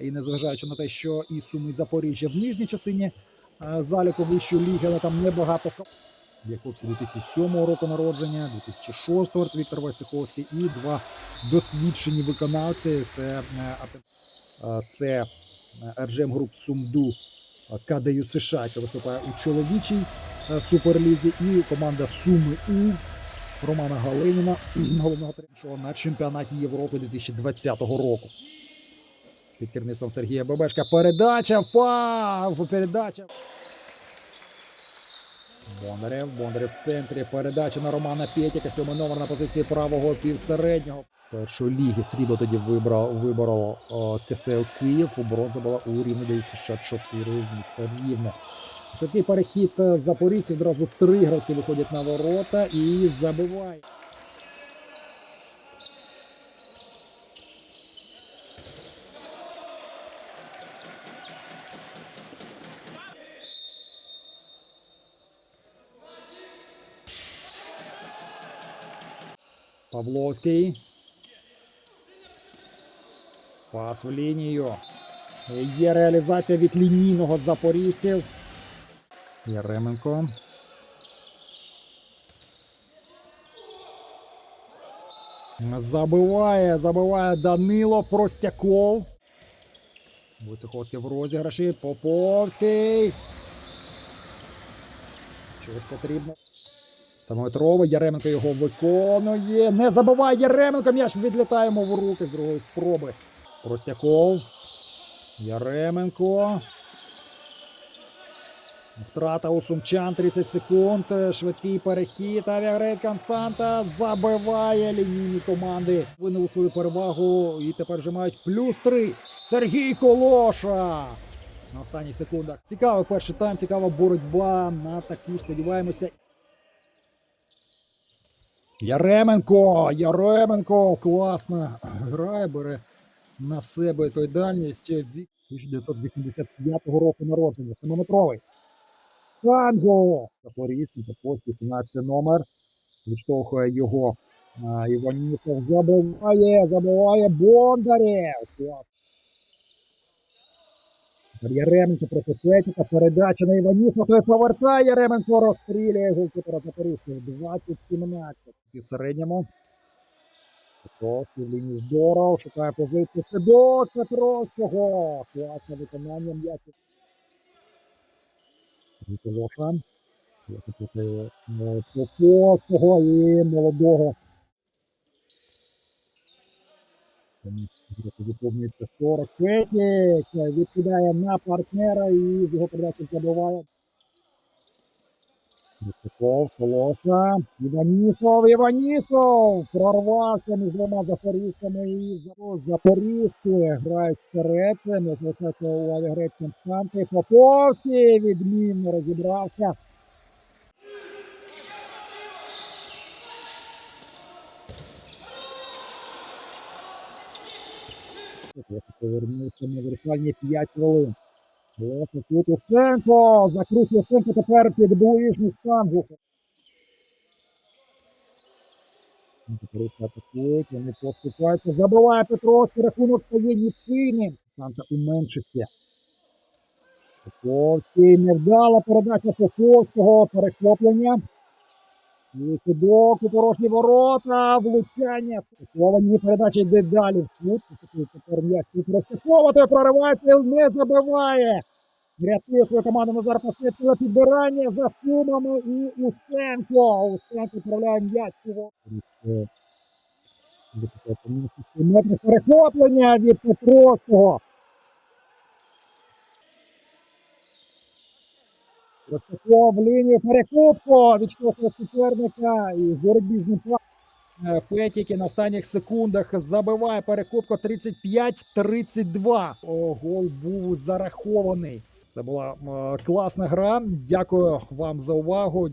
І незважаючи на те, що і Суми і Запоріжжя в нижній частині е, заліку вищої ліги, але там небагато Є хлопці 2007 року народження, 2006 Артем Віктор Войцеховський і два досвідчені виконавці. Це е, е, це Арджем Груп Сумду КДЮ США, яка виступає у чоловічій суперлізі, і команда Суми У Романа Галиніна, головного тренера на чемпіонаті Європи 2020 року. Під керівництвом Сергія Бебешка. Передача впав! Передача. Бондарев. Бондарев в центрі. Передача на Романа Пєтіка. Сьомий номер на позиції правого півсереднього. Першої ліги срібло тоді вибрав, виборов КСЛ Київ. Бронза була у Рівні США 4 з міста Рівне. Такий перехід е, запорізьків. Одразу три гравці виходять на ворота і забивають. Павловський. Пас в лінію. Є реалізація від лінійного запоріжців. Яременко. Забиває, забиває Данило Простяков. Войцеховський в розіграші. Поповський. Щось потрібно. Самометровий. Яременко його виконує. Не забиває Яременко. М'яч відлітає йому в руки з другої спроби. Простяков. Яременко. Втрата у сумчан 30 секунд. Швидкий перехід. Авіагрейд Константа забиває лінійні команди. Винули свою перевагу і тепер вже мають плюс 3. Сергій Колоша. На останніх секундах. Цікавий перший тайм, цікава боротьба. На таку сподіваємося. Яременко! Яременко! Класно грає, бере на себе відповідальність. Вік 1985 року народження. Семиметровий. Санго! Запорізький, Запорізький, 17 номер. Відштовхує його. А, Іванісов забиває, забиває Бондарєв. Клас. Тепер Яременко проти Петіка. Передача на Іванісова. Той повертає. Яременко розстрілює голкіпера Запорізького. 20-17. І в середньому. Петровський в лінії здоров. Шукає позицію. Федот Петровського. Класне виконання м'ячу. Вітолоша. Проти і молодого. Виповнюється 40. Петік відкидає на партнера і з його передачі забиває. Високов, Колоша, Іванісов, Іванісов! Прорвався між двома запорізьками і за- грають вперед. Не залишається у авіагрейд Константи. Поповський відмінно розібрався. Повернувся на вирішальні 5 хвилин. Леся тут Усенко. Закручує Усенко тепер під ближню штангу. Запорізька атакують, вони поступаються. Забиває Петровський, рахунок стає нічийним. Станка у меншості. Поповський, невдала передача Поповського, перехоплення. І кидок порожні ворота, влучання. Словані передача йде далі. Тепер м'яч тут Ростякова, проривається, не забиває. Рятує свою команду Назар Паснецький підбирання за сумами і Устенко. Устенко відправляє м'яч ворота. Перехоплення від Петровського. Ростаков лінію перекупку відштовхує суперника і боротьбі з ним Петіки на останніх секундах забиває перекупку 35-32. О, Гол був зарахований. Це була е, класна гра. Дякую вам за увагу.